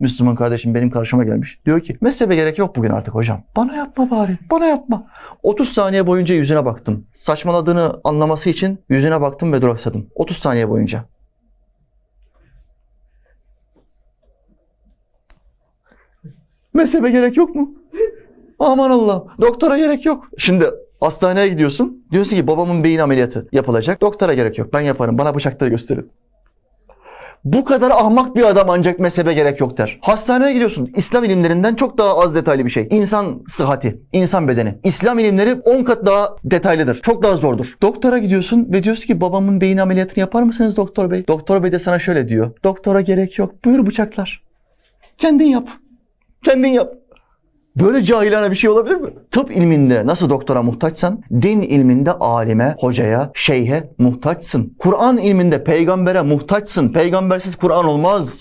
Müslüman kardeşim benim karşıma gelmiş. Diyor ki mezhebe gerek yok bugün artık hocam. Bana yapma bari. Bana yapma. 30 saniye boyunca yüzüne baktım. Saçmaladığını anlaması için yüzüne baktım ve duraksadım. 30 saniye boyunca. Mezhebe gerek yok mu? Aman Allah. Doktora gerek yok. Şimdi hastaneye gidiyorsun. Diyorsun ki babamın beyin ameliyatı yapılacak. Doktora gerek yok. Ben yaparım. Bana bıçakları gösterin. Bu kadar ahmak bir adam ancak mezhebe gerek yok der. Hastaneye gidiyorsun. İslam ilimlerinden çok daha az detaylı bir şey. İnsan sıhhati, insan bedeni. İslam ilimleri 10 kat daha detaylıdır. Çok daha zordur. Doktora gidiyorsun ve diyorsun ki babamın beyin ameliyatını yapar mısınız doktor bey? Doktor bey de sana şöyle diyor. Doktora gerek yok. Buyur bıçaklar. Kendin yap. Kendin yap. Böyle cahilane bir şey olabilir mi? Tıp ilminde nasıl doktora muhtaçsan, din ilminde alime, hocaya, şeyhe muhtaçsın. Kur'an ilminde peygambere muhtaçsın. Peygambersiz Kur'an olmaz.